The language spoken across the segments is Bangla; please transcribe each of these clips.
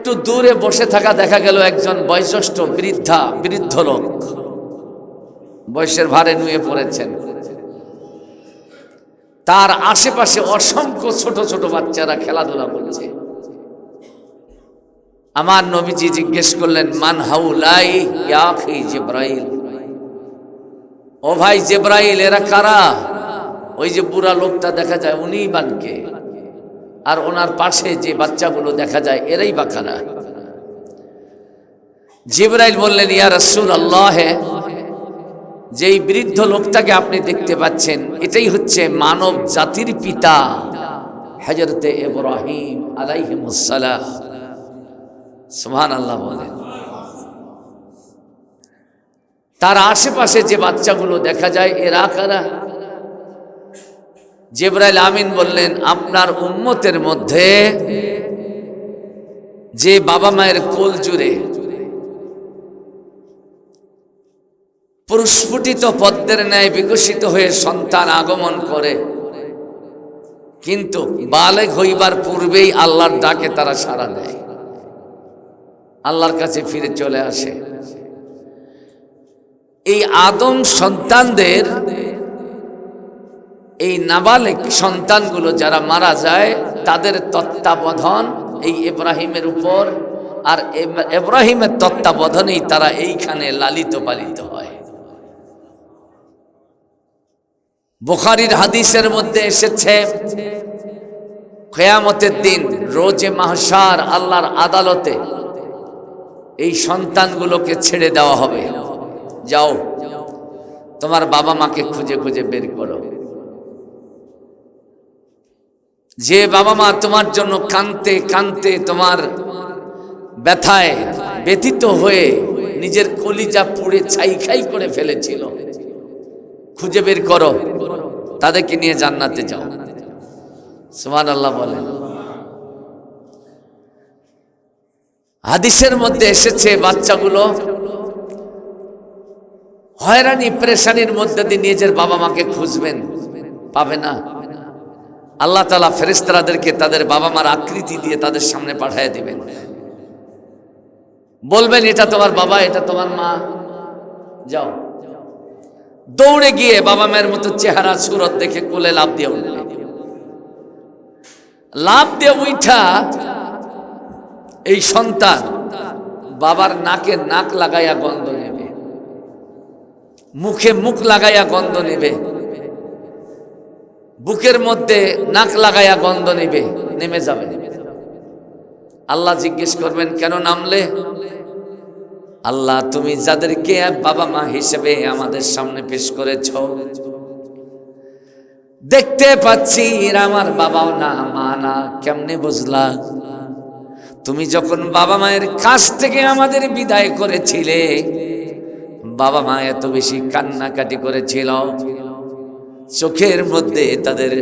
একটু দূরে বসে থাকা দেখা গেল একজন বয়োজ্যেষ্ঠ বৃদ্ধা, বৃদ্ধ লোক। বয়সের ভারে নুয়ে পড়েছেন। তার আশেপাশে অসংখ্য ছোট ছোট বাচ্চারা খেলাধুলা করছে। আমার নবীজি জিজ্ঞেস করলেন, মান হাউলাই ইয়াখি জিব্রাইল? ও ভাই জিব্রাইল, এরা কারা? ওই যে বুড়া লোকটা দেখা যায়, উনি বানকে। আর ওনার পাশে যে বাচ্চাগুলো দেখা যায়, এরাই বা কারা জিব্রাইল বললেন, ইয়া রাসূল আল্লাহ যেই বৃদ্ধ লোকটাকে আপনি দেখতে পাচ্ছেন, এটাই হচ্ছে মানব জাতির পিতা হজরতে ইব্রাহিম আলাইহিমুসসালাম। সুবহান আল্লাহ বলেন। তার আশেপাশে যে বাচ্চাগুলো দেখা যায়, এরা কারা? জেবরাইল আমিন বললেন, আপনার উম্মতের মধ্যে যে বাবা মায়ের কোল জুড়ে প্রস্ফুটিত পদ্মের ন্যায় বিকশিত হয়ে সন্তান আগমন করে, কিন্তু বালেগ হইবার পূর্বেই আল্লাহর ডাকে তারা সাড়া দেয়। আল্লাহর কাছে ফিরে চলে আসে। এই আদম সন্তানদের এই নাবালেক সন্তানগুলো যারা মারা যায়, তাদের তত্ত্বাবধান এই ইব্রাহিমের উপর, আর ইব্রাহিমের তত্ত্বাবধানেই তারা এইখানে লালিত পালিত হয়। বুখারির হাদিসের মধ্যে এসেছে খেয়ামতের দিন রোজে মাহসার আল্লাহর আদালতে এই সন্তানগুলোকে ছেড়ে দেওয়া হবে। যাও, তোমার বাবা মাকে খুঁজে খুঁজে বের করো। যে বাবা মা তোমার জন্য কানতে কানতে তোমার ব্যথায় ব্যথিত হয়ে নিজের কলিজা পুড়ে ছাই খাই করে ফেলেছিল। খুঁজে বের করো, তাদেরকে নিয়ে জান্নাতে যাও। সুমান আল্লাহ বলেন। হাদিসের মধ্যে এসেছে বাচ্চাগুলো হয়রানি, প্রেশানির মধ্যে দিয়ে নিজের বাবা মাকে খুঁজবেন, পাবে না। আল্লাহ তালা ফেরেস্তারাদেরকে তাদের বাবা মার আকৃতি দিয়ে তাদের সামনে পাঠিয়ে দিবেন। বলবেন, এটা তোমার বাবা, এটা তোমার মা। যাও। দৌড়ে গিয়ে বাবা মায়ের মতো চেহারা সুরত দেখে কোলে লাভ দিয়ে উঠবে। লাভ দিয়ে উঠা এই সন্তান বাবার নাকে নাক লাগাইয়া গন্ধ নেবে, মুখে মুখ লাগাইয়া গন্ধ নেবে। বুকের মধ্যে নাক লাগাইয়া গন্ধ নিবে, নেমে যাবে। আল্লাহ জিজ্ঞেস করবেন, কেন নামলে? আল্লাহ, তুমি যাদেরকে বাবা মা হিসেবে আমাদের সামনে পেশ করেছ, দেখতে পাচ্ছি আমার বাবাও না, মা না, কেমনে বুঝলা? তুমি যখন বাবা মায়ের কাছ থেকে আমাদের বিদায় করেছিলে, বাবা মা এত বেশি কান্নাকাটি করেছিল। চোখের মধ্যে তাদের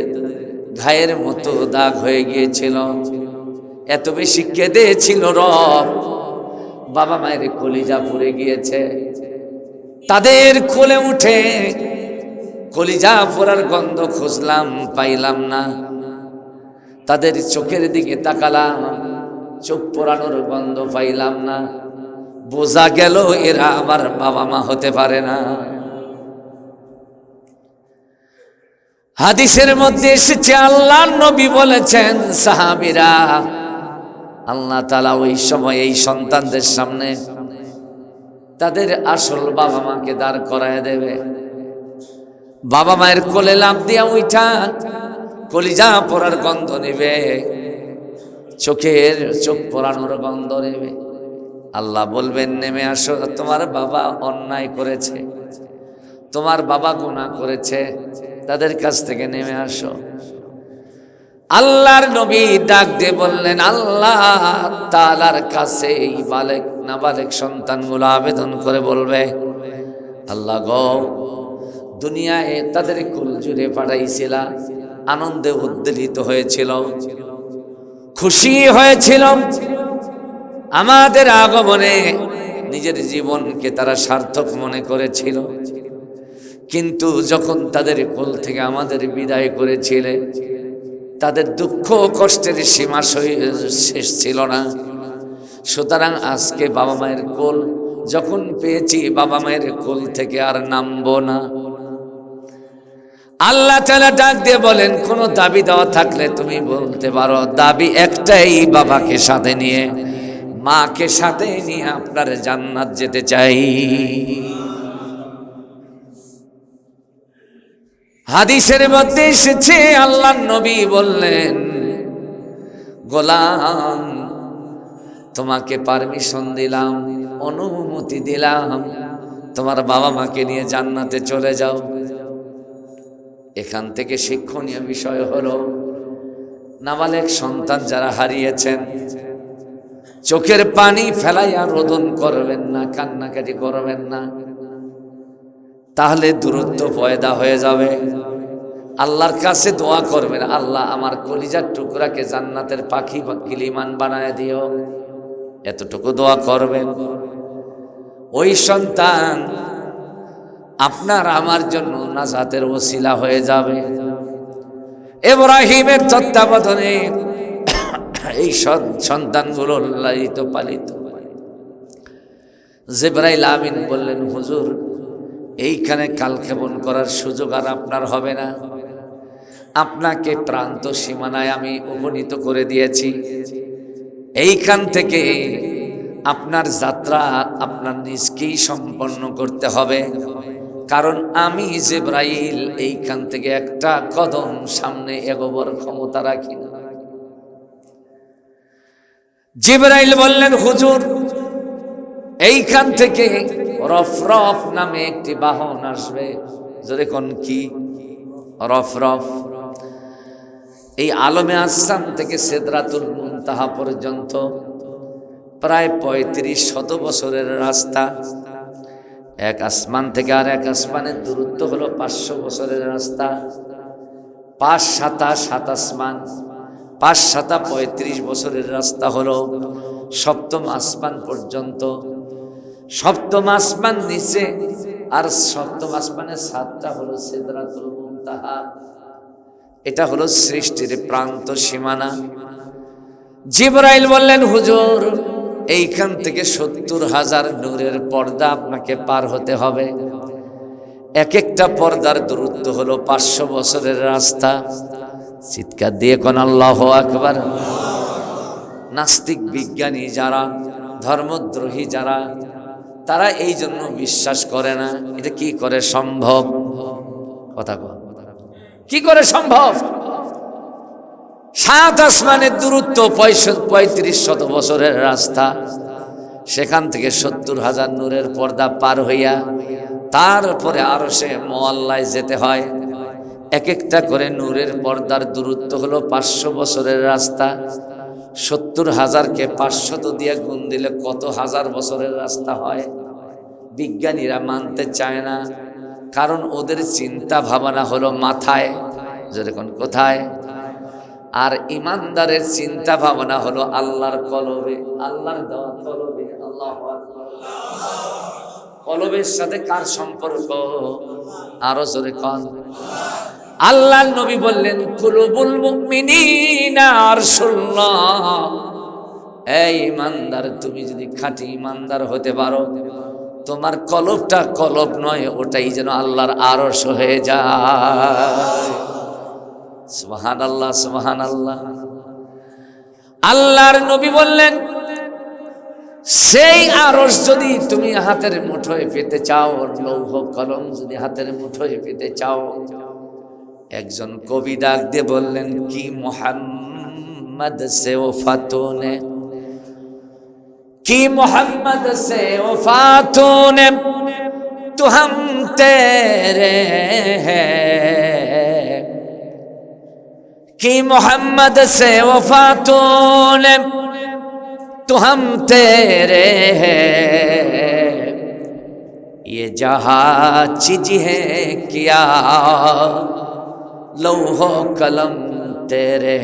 ঘায়ের মতো দাগ হয়ে গিয়েছিল। এত বেশি কেঁদেছিল রব। বাবা মায়ের কলিজা পড়ে গিয়েছে। তাদের কোলে উঠে কলিজা পড়ার গন্ধ খুঁজলাম, পাইলাম না। তাদের চোখের দিকে তাকালাম, চোখ পোড়ানোর গন্ধ পাইলাম না। বোঝা গেল এরা আমার বাবা মা হতে পারে না। হাদিসের মধ্যে এসেছে, আল্লাহ নবী বলেছেন, সাহাবিরা, আল্লাহ তালা ওই সময় এই সন্তানদের সামনে তাদের আসল বাবা মাকে দাঁড় করায় দেবে। বাবা মায়ের কোলে লাভ দিয়া উঠা কলিজা পড়ার গন্ধ নেবে, চোখের চোখ পড়ানোর গন্ধ নেবে। আল্লাহ বলবেন, নেমে আসো, তোমার বাবা অন্যায় করেছে, তোমার বাবা গুণা করেছে তাদের কাছ থেকে নেমে আসো। আল্লাহর নবী ডাক দিয়ে বললেন, আল্লাহ তালার কাছে এই বালেক নাবালেক সন্তানগুলো আবেদন করে বলবে, আল্লাহ গ, দুনিয়ায় তাদের কুল জুড়ে পাঠাইছিল, আনন্দে উদ্দলিত হয়েছিল, খুশি হয়েছিল। আমাদের আগমনে নিজের জীবনকে তারা সার্থক মনে করেছিল। কিন্তু যখন তাদের কোল থেকে আমাদের বিদায় করেছিলে, তাদের দুঃখ কষ্টের সীমা শেষ ছিল না। সুতরাং আজকে বাবা মায়ের কোল যখন পেয়েছি, বাবা মায়ের কোল থেকে আর নামবো না। আল্লাহ তালা ডাক দিয়ে বলেন, কোনো দাবি দেওয়া থাকলে তুমি বলতে পারো, দাবি একটাই বাবাকে সাথে নিয়ে, মাকে সাথে নিয়ে আপনার জান্নাত যেতে চাই। হাদিসের মধ্যে এসেছে, আল্লাহ নবী বললেন, গোলাম, তোমাকে পারমিশন দিলাম, অনুমতি দিলাম, তোমার বাবা মাকে নিয়ে জান্নাতে চলে যাও। এখান থেকে শিক্ষণীয় বিষয় হলো, নাবালেক সন্তান যারা হারিয়েছেন, চোখের পানি ফেলাইয়া রোদন করবেন না, কান্নাকাটি করবেন না। তাহলে দূরত্ব পয়দা হয়ে যাবে। আল্লাহর কাছে দোয়া করবেন, আল্লাহ আমার কলিজার টুকরাকে জান্নাতের পাখি কিলিমান বানায় দিও। এতটুকু দোয়া করবেন। ওই সন্তান আপনার আমার জন্য নাজাতের ওসিলা হয়ে যাবে। এব্রাহিমের তত্ত্বাবধানে এই সন্তানগুলো লালিত পালিত। জেব্রাইল আমিন বললেন, হুজুর এইখানে কালক্ষেপণ করার সুযোগ আর আপনার হবে না। আপনাকে প্রান্ত সীমানায় আমি উপনীত করে দিয়েছি। এইখান থেকে আপনার যাত্রা আপনার নিজকেই সম্পন্ন করতে হবে। কারণ আমি জেব্রাইল এইখান থেকে একটা কদম সামনে এগোবর ক্ষমতা রাখি না। জিব্রাইল বললেন, হুজুর, এইখান থেকে রফ রফ নামে একটি বাহন আসবে। যদি কোন কি? রফ রফ। এই আলমে আসাম থেকে সেদরাতুল মুনতাহা পর্যন্ত প্রায় পঁয়ত্রিশ শত বছরের রাস্তা। এক আসমান থেকে আর এক আসমানের দূরত্ব হলো পাঁচশো বছরের রাস্তা। পাঁচ সাতা সাত আসমান, পাঁচ সাতা পঁয়ত্রিশ বছরের রাস্তা হলো সপ্তম আসমান পর্যন্ত। সপ্তম আসমান নিচে, আর সপ্তম আসমানের সাতটা হলো সেদরাতুল মুনতাহা। এটা হলো সৃষ্টির প্রান্ত সীমানা। জিবরাইল বললেন, হুজুর, এইখান থেকে সত্তর হাজার নূরের পর্দা আপনাকে পার হতে হবে। এক একটা পর্দার দূরত্ব হলো পাঁচশো বছরের রাস্তা। চিৎকার দিয়ে কোন আল্লাহ আকবার। নাস্তিক বিজ্ঞানী যারা, ধর্মদ্রোহী যারা তারা এই জন্য বিশ্বাস করে না। এটা কি করে সম্ভব? কথা কি করে সম্ভব? সাত আসমানের দূরত্ব পঁয়ত্রিশ শত বছরের রাস্তা। সেখান থেকে সত্তর হাজার নূরের পর্দা পার হইয়া তারপরে আরও সে মোয়াল্লায় যেতে হয়। এক একটা করে নূরের পর্দার দূরত্ব হলো পাঁচশো বছরের রাস্তা। সত্তর হাজারকে পাঁচশত দিয়ে গুণ দিলে কত হাজার বছরের রাস্তা হয়? বিজ্ঞানীরা মানতে চায় না। কারণ ওদের চিন্তা ভাবনা হলো মাথায়, যেরকম কোথায়? আর ইমানদারের চিন্তা ভাবনা হলো আল্লাহর কলবে আল্লাহর কলবে, আল্লাহ কলবের সাথে কার সম্পর্ক? আরও জোরে কন। আল্লাহ নবী বললেন, কুলুবুল এই ইমানদার, তুমি যদি খাঁটি ইমানদার হতে পারো, তোমার কলবটা কলব নয়, ওটাই যেন আল্লাহর আরস হয়ে যায়। সুহান আল্লাহ সুহান আল্লাহ আল্লাহর নবী বললেন, সেই আরস যদি তুমি হাতের মুঠোয় পেতে চাও, লৌহ কলম যদি হাতের মুঠোয় পেতে চাও একজন কবি ডাক দিয়ে বললেন কি মোহাম্মদ সে ও ফাতুনে কি মোহাম্মদ সে ও ফাতুনে তো हम तेरे हैं कि मोहम्मद से वफा तूने तो हम तेरे हैं ये जहाँ चीज है क्या লৌহ কলম তেরে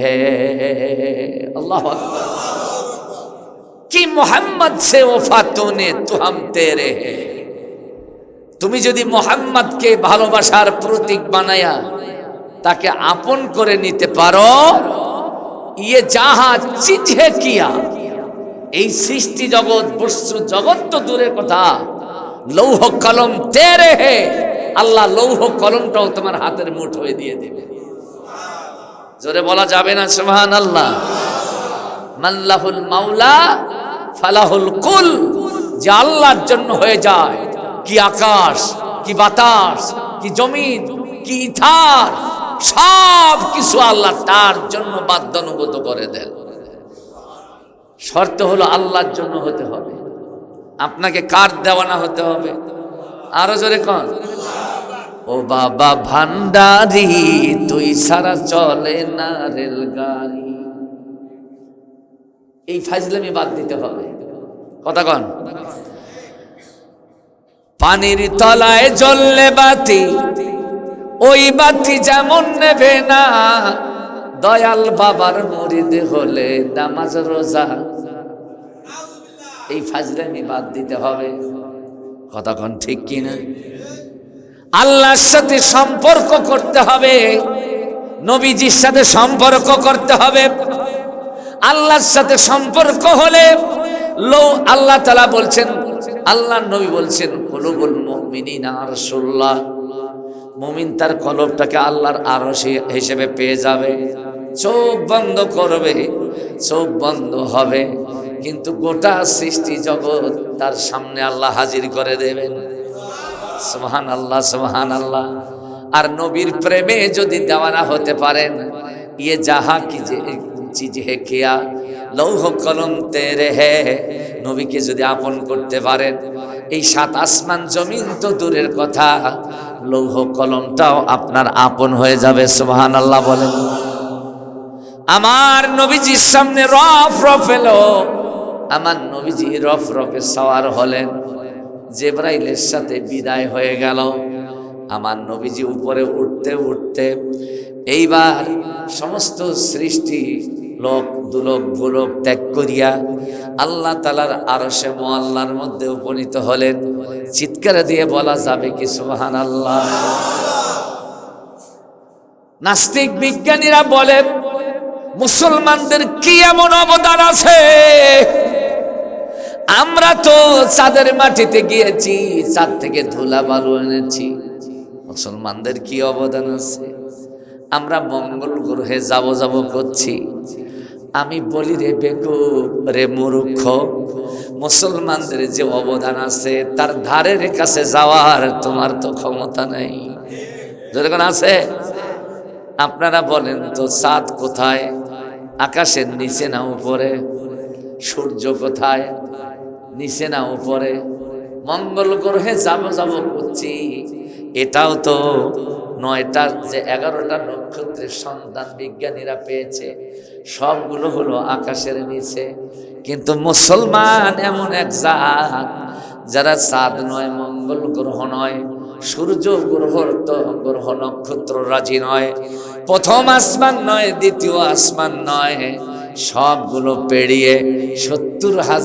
আল্লাহ কি মোহাম্মদ সে ওফাতনে তো হাম তেরে তুমি যদি মোহাম্মদকে ভালোবাসার প্রতীক বানায়া তাকে আপন করে নিতে পারো ইয়ে যাহা চিঠে কিয়া। এই সৃষ্টি জগৎ, বস্তু জগৎ তো দূরের কথা। লৌহ কলম তেরে হে। আল্লাহ লৌহ কলমটাও তোমার হাতের মুঠ হয়ে দিয়ে দেবে। জোরে বলা যাবে না সুবহান আল্লাহ মাল্লাহুল মাওলা, ফালাহুল কুল, যে আল্লাহর জন্য হয়ে যায়। কি আকাশ, কি বাতাস, কি জমিন, কি ইথার, সব কিছু আল্লাহ তার জন্য বাদ্যানুগত করে দেন। শর্ত হলো আল্লাহর জন্য হতে হবে। আপনাকে কার দেওয়ানা হতে হবে। আরও জোরে কন। ও বাবা ভান্ডারি, তুই সারা চলে না রেলগাড়ি। এই ফাজলামি বাদ দিতে হবে। কথা কন। পানির তলায় জ্বললে বাতি, ওই বাতি যেমন নেবে না। দয়াল বাবার মরিদ হলে নামাজ রোজা। এই ফাজলামি বাদ দিতে হবে। কথা কন ঠিক কিনা? আল্লাহর সাথে সম্পর্ক করতে হবে। নবীজির সাথে সম্পর্ক করতে হবে। আল্লাহর সাথে সম্পর্ক হলে লো আল্লাহ তালা বলছেন আল্লাহ নবী বলছেন, কলুবুল মুমিনিনা রাসূলুল্লাহ মুমিন তার কলবটাকে আল্লাহর আরশে হিসেবে পেয়ে যাবে। চোখ বন্ধ করবে, চোখ বন্ধ হবে। কিন্তু গোটা সৃষ্টি জগৎ তার সামনে আল্লাহ হাজির করে দেবেন। সুবহান আল্লাহ সুবহান আল্লাহ আর নবীর প্রেমে যদি দেওয়ানা হতে পারেন ইয়ে যাহা কি যে চিজ হে কিয়া, লৌহ কলম তেরে হে, নবীকে যদি আপন করতে পারেন, এই সাত আসমান জমিন তো দূরের কথা, লৌহ কলমটাও আপনার আপন হয়ে যাবে সোহান আল্লাহ বলেন। আমার নবীজির সামনে রফ রফ এলো, আমার নবীজি রফ রফে সওয়ার হলেন। জেব্রাইলের সাথে বিদায় হয়ে গেল। আমার নবীজি উপরে উঠতে উঠতে এইবার সমস্ত সৃষ্টি লোক, দুলোক, ভুলোক ত্যাগ করিয়া আল্লাহ তালার আরশে মোয়াল্লার মধ্যে উপনীত হলেন। চিৎকার দিয়ে বলা যাবে কি সুবহান আল্লাহ নাস্তিক বিজ্ঞানীরা বলেন, মুসলমানদের কি এমন অবদান আছে? আমরা তো চাঁদের মাটিতে গিয়েছি চাঁদ থেকে ধুলা বালু এনেছি। মুসলমানদের কি অবদান আছে? আমরা মঙ্গল গ্রহে যাব যাব করছি। আমি বলি রে বেকু রে মূর্খ, মুসলমানদের যে অবদান আছে, তার ধারের কাছে যাওয়ার তোমার তো ক্ষমতা নেই। যেরকম আছে? আপনারা বলেন তো চাঁদ কোথায়? আকাশের নিচে না উপরে? সূর্য কোথায়? নিচে না, উপরে। মঙ্গল গ্রহে যাব যাব করছি। এটাও তো নয়টা যে এগারোটা নক্ষত্রের সন্তান বিজ্ঞানীরা পেয়েছে। সবগুলো হলো আকাশের নিচে। কিন্তু মুসলমান এমন এক জাত, যারা চাঁদ নয়, মঙ্গল গ্রহ নয়, সূর্য গ্রহ গ্রহ, নক্ষত্র রাজি নয়। প্রথম আসমান নয়, দ্বিতীয় আসমান নয়। সবগুলো পেরিয়ে সত্তর হাজার